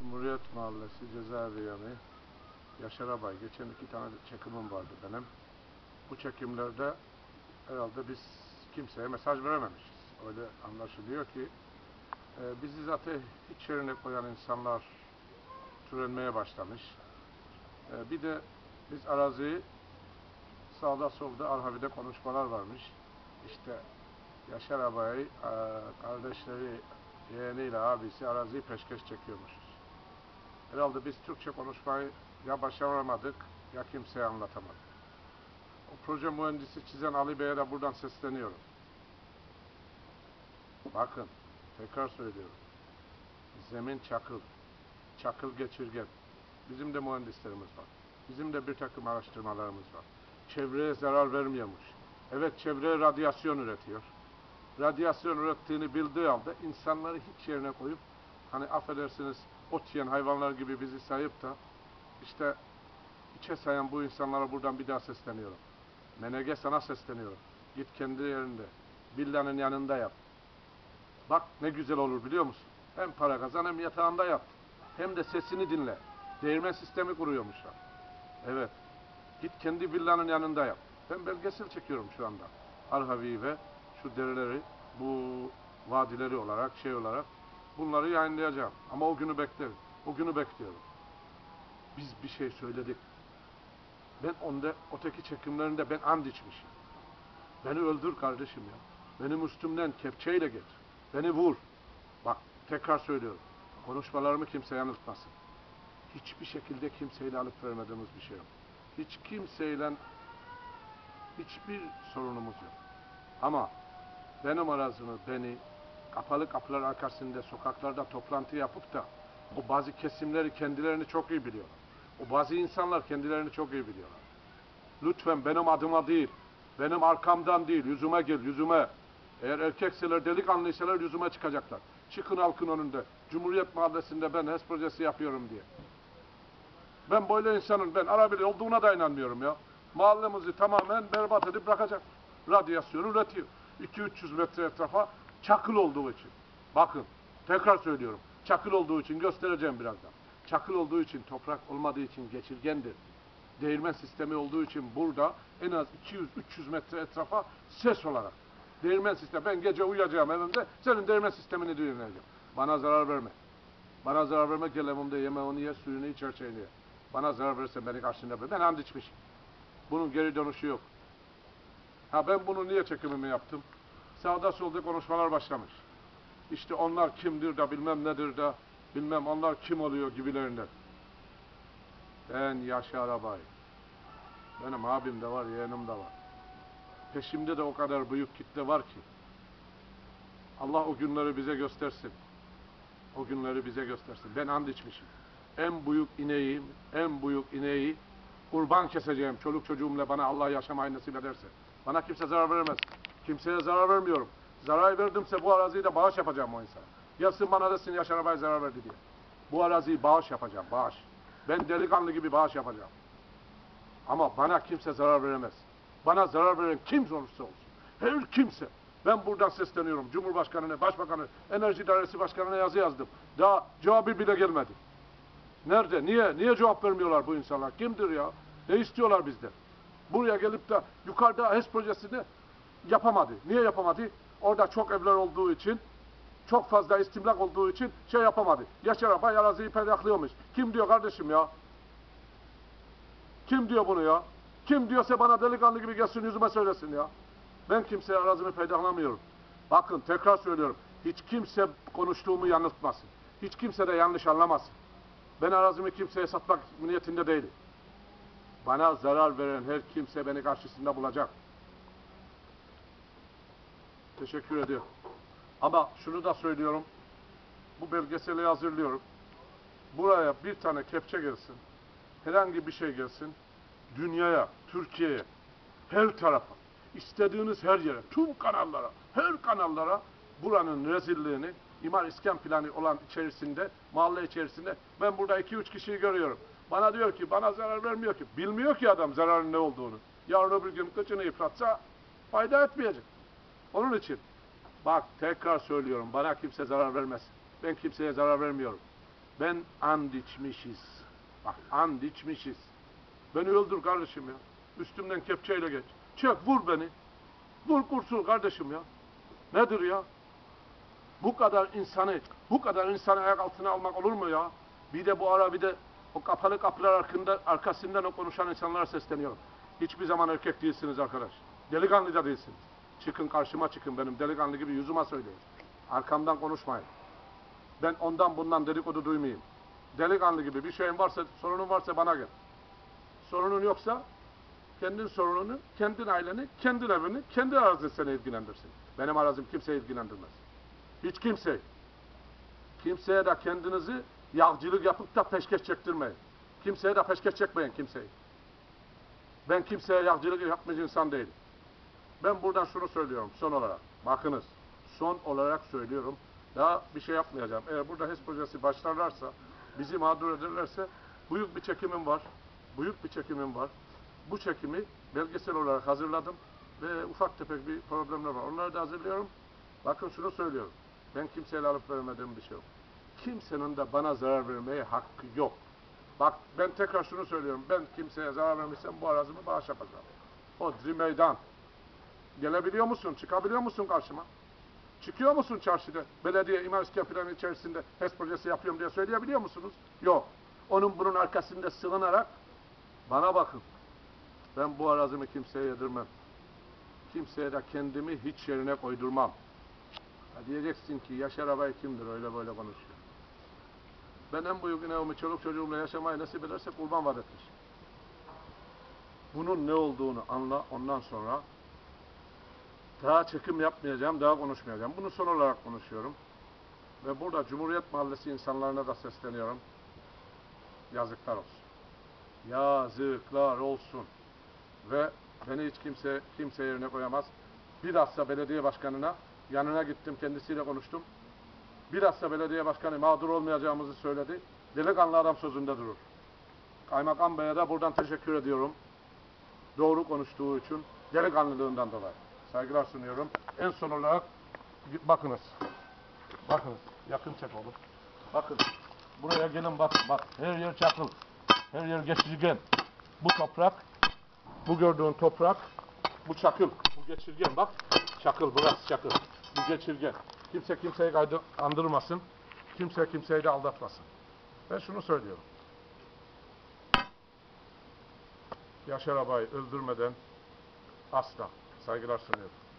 Cumhuriyet Mahallesi cezaevi yanı Yaşar Abay. Geçen iki tane çekimim vardı benim. Bu çekimlerde herhalde biz kimseye mesaj verememişiz. Öyle anlaşılıyor ki e, bizi zaten hiç koyan insanlar türenmeye başlamış. E, bir de biz araziyi sağda solda Arhavi'de konuşmalar varmış. İşte Yaşar Abay'ı e, kardeşleri yeğeniyle abisi araziyi peşkeş çekiyormuşuz. Herhalde biz Türkçe konuşmayı ya başaramadık ya kimseye anlatamadık. O proje mühendisi çizen Ali Bey'e de buradan sesleniyorum. Bakın, tekrar söylüyorum. Zemin çakıl, çakıl geçirgen. Bizim de mühendislerimiz var. Bizim de bir takım araştırmalarımız var. Çevreye zarar vermiyormuş. Evet çevreye radyasyon üretiyor. Radyasyon ürettiğini bildiği halde insanları hiç yerine koyup hani affedersiniz ot yiyen hayvanlar gibi bizi sayıp da işte içe sayan bu insanlara buradan bir daha sesleniyorum. Menege sana sesleniyorum. Git kendi yerinde. Villanın yanında yap. Bak ne güzel olur biliyor musun? Hem para kazan hem yatağında yat. Hem de sesini dinle. Değirmen sistemi kuruyormuşlar. Evet. Git kendi villanın yanında yap. Ben belgesel çekiyorum şu anda. Arhavi ve şu derileri, bu vadileri olarak, şey olarak bunları yayınlayacağım. Ama o günü beklerim. O günü bekliyorum. Biz bir şey söyledik. Ben onda, öteki çekimlerinde ben and içmişim. Beni öldür kardeşim ya. Benim üstümden kepçeyle geç. Beni vur. Bak tekrar söylüyorum. Konuşmalarımı kimse yanıltmasın. Hiçbir şekilde kimseyle alıp vermediğimiz bir şey yok. Hiç kimseyle hiçbir sorunumuz yok. Ama benim arazimi, beni kapalı kapılar arkasında sokaklarda toplantı yapıp da o bazı kesimleri kendilerini çok iyi biliyorlar. O bazı insanlar kendilerini çok iyi biliyorlar. Lütfen benim adıma değil, benim arkamdan değil, yüzüme gel, yüzüme. Eğer erkekseler, delikanlıysalar yüzüme çıkacaklar. Çıkın halkın önünde. Cumhuriyet Mahallesi'nde ben HES projesi yapıyorum diye. Ben böyle insanın, ben Arabili olduğuna da inanmıyorum ya. Mahallemizi tamamen berbat edip bırakacak. Radyasyon üretiyor. 2-300 metre etrafa çakıl olduğu için. Bakın, tekrar söylüyorum. Çakıl olduğu için göstereceğim birazdan. Çakıl olduğu için, toprak olmadığı için geçirgendir. Değirmen sistemi olduğu için burada en az 200-300 metre etrafa ses olarak. Değirmen sistemi. Ben gece uyuyacağım evimde, senin değirmen sistemini dinleyeceğim. Bana zarar verme. Bana zarar verme, gel evimde yemeğini ye, suyunu iç, her ye. Bana zarar verirsen beni karşında ver. Ben and içmişim. Bunun geri dönüşü yok. Ha ben bunu niye çekimimi yaptım? Sağda solda konuşmalar başlamış. İşte onlar kimdir de bilmem nedir de bilmem onlar kim oluyor gibilerinden. Ben Yaşar Abay. Benim abim de var, yeğenim de var. Peşimde de o kadar büyük kitle var ki. Allah o günleri bize göstersin. O günleri bize göstersin. Ben and içmişim. En büyük ineğim, en büyük ineği kurban keseceğim çoluk çocuğumla bana Allah yaşamayı nasip ederse. Bana kimse zarar veremez. Kimseye zarar vermiyorum. Zarar verdimse bu araziyi de bağış yapacağım o insana. Gelsin bana desin Yaşar Abay zarar verdi diye. Bu araziyi bağış yapacağım, bağış. Ben delikanlı gibi bağış yapacağım. Ama bana kimse zarar veremez. Bana zarar veren kim olursa olsun. Her kimse. Ben buradan sesleniyorum. Cumhurbaşkanına, Başbakanı, Enerji Dairesi Başkanı'na yazı yazdım. Daha cevabı bile gelmedi. Nerede? Niye? Niye cevap vermiyorlar bu insanlar? Kimdir ya? Ne istiyorlar bizden? Buraya gelip de yukarıda HES projesini yapamadı. Niye yapamadı? Orada çok evler olduğu için, çok fazla istimlak olduğu için şey yapamadı. Yaşar Abay araziyi peydaklıyormuş. Kim diyor kardeşim ya? Kim diyor bunu ya? Kim diyorsa bana delikanlı gibi gelsin yüzüme söylesin ya. Ben kimseye arazimi peydahlamıyorum. Bakın tekrar söylüyorum. Hiç kimse konuştuğumu yanıltmasın. Hiç kimse de yanlış anlamasın. Ben arazimi kimseye satmak niyetinde değilim. Bana zarar veren her kimse beni karşısında bulacak. Teşekkür ediyorum. Ama şunu da söylüyorum. Bu belgeseli hazırlıyorum. Buraya bir tane kepçe gelsin. Herhangi bir şey gelsin. Dünyaya, Türkiye'ye, her tarafa, istediğiniz her yere, tüm kanallara, her kanallara buranın rezilliğini imar iskan planı olan içerisinde, mahalle içerisinde ben burada iki üç kişiyi görüyorum. Bana diyor ki bana zarar vermiyor ki. Bilmiyor ki adam zararın ne olduğunu. Yarın öbür gün kıçını yıpratsa fayda etmeyecek. Onun için bak tekrar söylüyorum bana kimse zarar vermez. Ben kimseye zarar vermiyorum. Ben and içmişiz. Bak and içmişiz. Beni öldür kardeşim ya. Üstümden kepçeyle geç. Çek vur beni. Vur kurtul kardeşim ya. Nedir ya? Bu kadar insanı, bu kadar insanı ayak altına almak olur mu ya? Bir de bu ara bir de o kapalı kapılar arkında, arkasından o konuşan insanlara sesleniyorum. Hiçbir zaman erkek değilsiniz arkadaş. Delikanlı da değilsiniz. Çıkın karşıma çıkın benim delikanlı gibi yüzüme söyleyin. Arkamdan konuşmayın. Ben ondan bundan dedikodu duymayayım. Delikanlı gibi bir şeyin varsa, sorunun varsa bana gel. Sorunun yoksa kendin sorununu, kendin aileni, kendin evini, kendi arazin seni ilgilendirsin. Benim arazim kimseyi ilgilendirmez. Hiç kimse. Kimseye de kendinizi yağcılık yapıp da peşkeş çektirmeyin. Kimseye de peşkeş çekmeyin kimseyi. Ben kimseye yağcılık yapmış insan değilim. Ben buradan şunu söylüyorum son olarak. Bakınız son olarak söylüyorum. Daha bir şey yapmayacağım. Eğer burada HES projesi başlarlarsa, bizi mağdur ederlerse büyük bir çekimim var. Büyük bir çekimim var. Bu çekimi belgesel olarak hazırladım ve ufak tefek bir problemler var. Onları da hazırlıyorum. Bakın şunu söylüyorum. Ben kimseyle alıp vermediğim bir şey yok. Kimsenin de bana zarar vermeye hakkı yok. Bak ben tekrar şunu söylüyorum. Ben kimseye zarar vermişsem bu arazimi bağış yapacağım. O meydan. Gelebiliyor musun? Çıkabiliyor musun karşıma? Çıkıyor musun çarşıda? Belediye imar planı içerisinde HES projesi yapıyorum diye söyleyebiliyor musunuz? Yok. Onun bunun arkasında sığınarak bana bakın. Ben bu arazimi kimseye yedirmem. Kimseye de kendimi hiç yerine koydurmam. Ha diyeceksin ki Yaşar Abay kimdir öyle böyle konuşuyor. Ben en büyük inavımı çoluk çocuğumla yaşamayı nasip ederse kurban vaat etmiş. Bunun ne olduğunu anla ondan sonra daha çekim yapmayacağım, daha konuşmayacağım. Bunu son olarak konuşuyorum. Ve burada Cumhuriyet Mahallesi insanlarına da sesleniyorum. Yazıklar olsun. Yazıklar olsun. Ve beni hiç kimse kimse yerine koyamaz. Bilhassa belediye başkanına yanına gittim, kendisiyle konuştum. Bilhassa belediye başkanı mağdur olmayacağımızı söyledi. Delikanlı adam sözünde durur. Kaymakam Bey'e de buradan teşekkür ediyorum. Doğru konuştuğu için, delikanlılığından dolayı. Saygılar sunuyorum. En son olarak bakınız. Bakınız. Yakın çek oğlum. Bakın. Buraya gelin bak. Bak. Her yer çakıl. Her yer geçirgen. Bu toprak. Bu gördüğün toprak. Bu çakıl. Bu geçirgen. Bak. Çakıl. Burası çakıl. Bu geçirgen. Kimse kimseyi kandırmasın. Kimse kimseyi de aldatmasın. Ben şunu söylüyorum. Yaşar Abay'ı öldürmeden asla saygılar sunuyorum.